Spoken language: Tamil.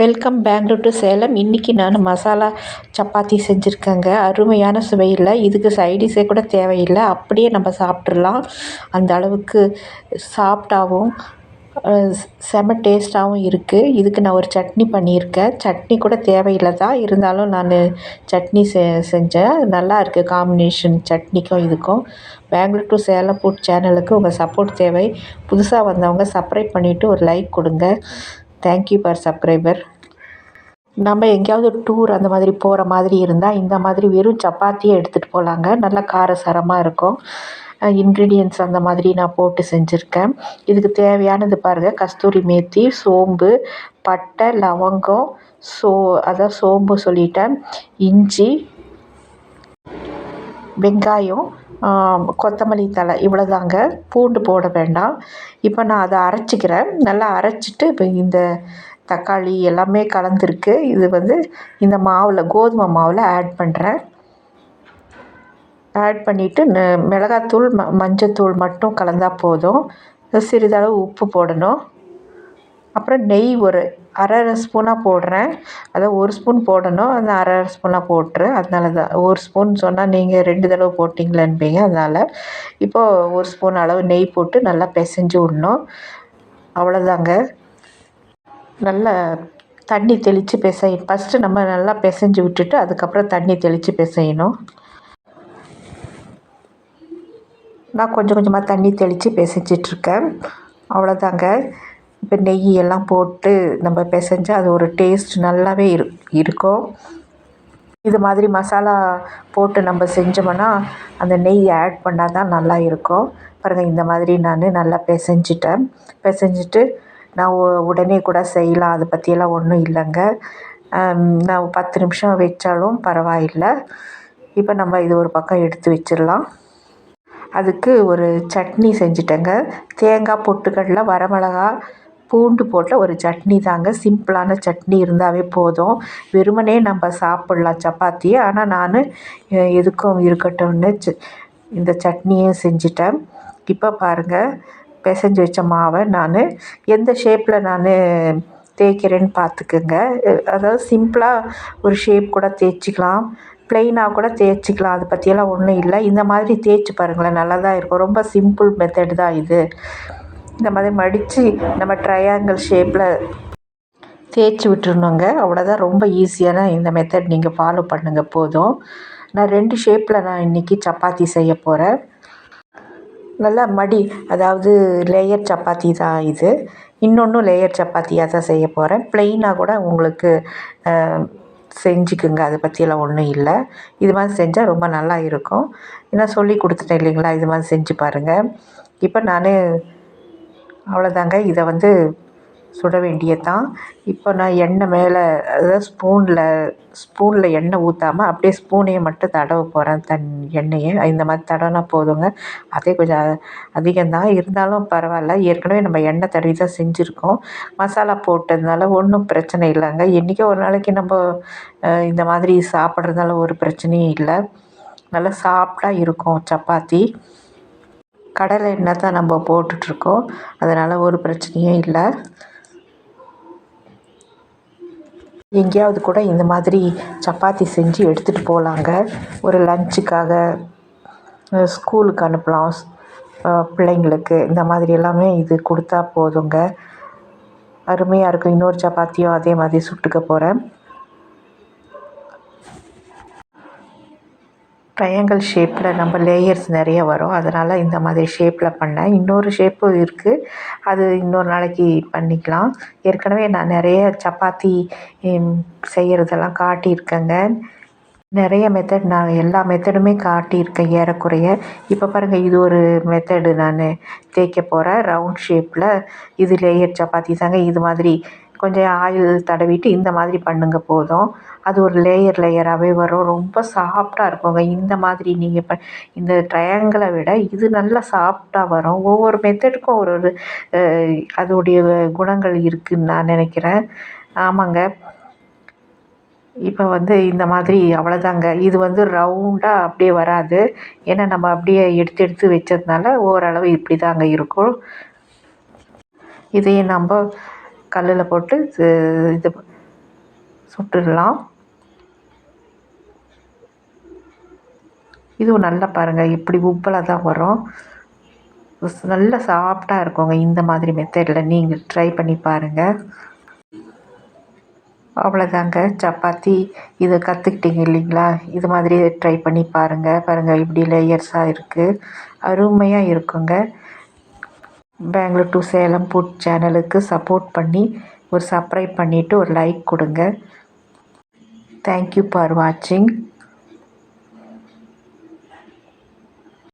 வெல்கம் பெங்களூர் டு சேலம் இன்றைக்கி நான் மசாலா சப்பாத்தி செஞ்சுருக்கேங்க. அருமையான சுவையில் இதுக்கு சைடிஷே கூட தேவையில்லை. அப்படியே நம்ம சாப்பிட்றலாம் அந்த அளவுக்கு சாப்பிட்டாவும் செம டேஸ்ட்டாகவும் இருக்குது இதுக்கு நான் ஒரு சட்னி பண்ணியிருக்கேன். சட்னி கூட தேவையில்லை தான் இருந்தாலும் நான் சட்னி செ செஞ்சேன். நல்லா இருக்குது காம்பினேஷன் சட்னிக்கும் இதுக்கும். பெங்களூர் டு சேலம் ஃபுட் சேனலுக்கு உங்கள் சப்போர்ட் தேவை. புதுசாக வந்தவங்க சப்ஸ்கிரைப் பண்ணிவிட்டு ஒரு லைக் கொடுங்க. Thank you for subscriber. நம்ம எங்கேயாவது டூர் அந்த மாதிரி போகிற மாதிரி இருந்தால் இந்த மாதிரி வெறும் சப்பாத்தியே எடுத்துகிட்டு போகலாங்க நல்லா காரசாரமாக இருக்கும். இன்க்ரீடியன்ட்ஸ் அந்த மாதிரி நான் போட்டு செஞ்சுருக்கேன். இதுக்கு தேவையானது பாருங்கள் கஸ்தூரி மேத்தி சோம்பு பட்டை லவங்கம் சோ அதான் சோம்பு சொல்லிட்டேன். இஞ்சி வெங்காயம் கொத்தமல்லி தழை இவ்வளோதாங்க பூண்டு போட வேண்டாம். இப்போ நான் அதை அரைச்சிக்கிறேன். நல்லா அரைச்சிட்டு இப்போ இந்த தக்காளி எல்லாமே கலந்துருக்கு. இது வந்து இந்த மாவில் கோதுமை மாவில் ஆட் பண்ணுறேன் ஆட் பண்ணிவிட்டு மிளகாத்தூள் ம மஞ்சத்தூள் மட்டும் கலந்தால் போதும். சிறிதளவு உப்பு போடணும். அப்புறம் நெய் ஒரு அரை அரை ஸ்பூனாக போடுறேன். அதை ஒரு ஸ்பூன் போடணும். அந்த அரை அரை ஸ்பூனாக போட்டுரு. அதனால தான் ஒரு ஸ்பூன் சொன்னால் நீங்கள் ரெண்டு தடவை போட்டிங்களேன்பீங்க அதனால் இப்போது ஒரு ஸ்பூன் அளவு நெய் போட்டு நல்லா பிசைஞ்சு விடணும். அவ்வளோதாங்க. நல்லா தண்ணி தெளித்து பிசை ஃபஸ்ட்டு நம்ம நல்லா பிசைஞ்சு விட்டுட்டு அதுக்கப்புறம் தண்ணி தெளித்து பிசையணும். நான் கொஞ்சம் கொஞ்சமாக தண்ணி தெளித்து பிசைஞ்சிட்ருக்கேன் அவ்வளோதாங்க. இப்போ நெய் எல்லாம் போட்டு நம்ம பிசைஞ்சா அது ஒரு டேஸ்ட் நல்லாவே இரு இருக்கும். இது மாதிரி மசாலா போட்டு நம்ம செஞ்சோம்னா அந்த நெய் ஆட் பண்ணால் தான் நல்லா இருக்கும். பாருங்கள் இந்த மாதிரி நான் நல்லா பிசைஞ்சிட்டேன். பிசைஞ்சிட்டு நான் உடனே கூட செய்யலாம் அதை பற்றியெல்லாம் ஒன்றும் இல்லைங்க. நான் பத்து நிமிஷம் வச்சாலும் பரவாயில்லை. இப்போ நம்ம இது ஒரு பக்கம் எடுத்து வச்சிடலாம். அதுக்கு ஒரு சட்னி செஞ்சுட்டேங்க. தேங்காய் பொட்டுக்கடலை வரமிளகா பூண்டு போட்ட ஒரு சட்னி தாங்க. சிம்பிளான சட்னி இருந்தாவே போதும். வெறுமனே நம்ம சாப்பிட்லாம் சப்பாத்தி ஆனால் நான் எதுக்கும் இருக்கட்டும்னு இந்த சட்னியும் செஞ்சிட்டேன். இப்போ பாருங்கள் பிசைஞ்சு வச்ச மாவை நான் எந்த ஷேப்பில் நான் தேய்க்கிறேன்னு பார்த்துக்குங்க. அதாவது சிம்பிளாக ஒரு ஷேப் கூட தேய்ச்சிக்கலாம். ப்ளெயினாக கூட தேய்ச்சிக்கலாம். அதை பற்றியெல்லாம் ஒன்றும் இல்லை. இந்த மாதிரி தேய்ச்சி பாருங்களேன் நல்லா தான் இருக்கும். ரொம்ப சிம்பிள் மெத்தட் தான் இது. இந்த மாதிரி மடித்து நம்ம ட்ரையாங்கிள் ஷேப்பில் தேய்ச்சி விட்டுருணுங்க அவ்வளோதான் ரொம்ப ஈஸியான இந்த மெத்தட் நீங்கள் ஃபாலோ பண்ணுங்கள் போதும். நான் ரெண்டு ஷேப்பில் நான் இன்றைக்கி சப்பாத்தி செய்ய போகிறேன் நல்லா மடி அதாவது லேயர் சப்பாத்தி தான் இது. இன்னொன்றும் லேயர் சப்பாத்தியாக தான் செய்ய போகிறேன் ப்ளெயினாக கூட உங்களுக்கு செஞ்சுக்குங்க. அதை பற்றியெல்லாம் ஒன்றும் இல்லை. இது மாதிரி செஞ்சால் ரொம்ப நல்லா இருக்கும். ஏன்னா சொல்லி கொடுத்துட்டேன் இல்லைங்களா? இது மாதிரி செஞ்சு பாருங்கள் இப்போ நான் அவ்வளோதாங்க இதை வந்து சுட வேண்டியது தான் இப்போ நான் எண்ணெய் மேலே அதாவது ஸ்பூனில் ஸ்பூனில் எண்ணெய் ஊற்றாம அப்படியே ஸ்பூனையே மட்டும் தடவ போகிறேன் தன் எண்ணெயை. இந்த மாதிரி தடவினா போதுங்க. அதே கொஞ்சம் அதிகம்தான். இருந்தாலும் பரவாயில்ல. ஏற்கனவே நம்ம எண்ணெய் தடவி தான் செஞ்சுருக்கோம். மசாலா போட்டதுனால ஒன்றும் பிரச்சனை இல்லைங்க. என்றைக்கோ ஒரு நாளைக்கு நம்ம இந்த மாதிரி சாப்பிட்றதுனால ஒரு பிரச்சனையும் இல்லை. நல்லா சாஃப்டாக இருக்கும் சப்பாத்தி. கடலை எண்ணெய் தான் நம்ம போட்டுட்ருக்கோம். அதனால் ஒரு பிரச்சனையும் இல்லை. எங்கேயாவது கூட இந்த மாதிரி சப்பாத்தி செஞ்சு எடுத்துகிட்டு போகலாங்க ஒரு லஞ்சுக்காக ஸ்கூலுக்கு அனுப்பலாம். பிள்ளைங்களுக்கு இந்த மாதிரி எல்லாமே இது கொடுத்தா போதுங்க. அருமையாக இருக்கும். இன்னொரு சப்பாத்தியும் அதே மாதிரி சுட்டுக்க போகிறேன் ட்ரையாங்கிள் ஷேப்பில் நம்ம லேயர்ஸ் நிறைய வரும். அதனால் இந்த மாதிரி ஷேப்பில் பண்ணேன். இன்னொரு ஷேப்பும் இருக்குது அது இன்னொரு நாளைக்கு பண்ணிக்கலாம். ஏற்கனவே நான் நிறைய சப்பாத்தி செய்கிறதெல்லாம் காட்டியிருக்கேங்க. நிறைய மெத்தட் நான் எல்லா மெத்தடுமே காட்டியிருக்கேன் ஏறக்குறைய. இப்போ பாருங்கள் இது ஒரு மெத்தடு நான் தேய்க்க போகிறேன் ரவுண்ட் ஷேப்பில் இது லேயர் சப்பாத்தி தாங்க. இது மாதிரி கொஞ்சம் ஆயில் தடவிட்டு இந்த மாதிரி பண்ணுங்க போதும். அது ஒரு லேயர் லேயராகவே வரும். ரொம்ப சாஃப்டாக இருக்குங்க. இந்த மாதிரி நீங்கள் இப்போ இந்த ட்ரையாங்கிளை விட இது நல்லா சாஃப்டாக வரும். ஒவ்வொரு மெத்தடுக்கும் ஒரு ஒரு அதோடைய குணங்கள் இருக்குதுன்னு நான் நினைக்கிறேன். ஆமாங்க. இப்போ வந்து இந்த மாதிரி அவ்வளோதாங்க இது வந்து ரவுண்டாக அப்படியே வராது. ஏன்னா நம்ம அப்படியே எடுத்து எடுத்து வச்சதுனால ஓரளவு இப்படி தாங்க இருக்கும். இதையும் நம்ம கல்லில் போட்டு இது சுட்டுடலாம். இதுவும் நல்லா பாருங்கள் இப்படி உப்பலாக தான் வரும். நல்ல சாஃப்டாக இருக்குங்க. இந்த மாதிரி மெத்தடில் நீங்கள் ட்ரை பண்ணி பாருங்கள் அவ்வளோதாங்க சப்பாத்தி இதை கற்றுக்கிட்டீங்க இல்லைங்களா? இது மாதிரி ட்ரை பண்ணி பாருங்கள் பாருங்கள் இப்படி லேயர்ஸாக இருக்குது அருமையாக இருக்குங்க. பெங்களூர் டு சேலம் ஃபுட் சேனலுக்கு சப்போர்ட் பண்ணி ஒரு சப்ஸ்கிரைப் பண்ணிவிட்டு ஒரு லைக் கொடுங்க. தேங்க்யூ ஃபார் வாட்சிங்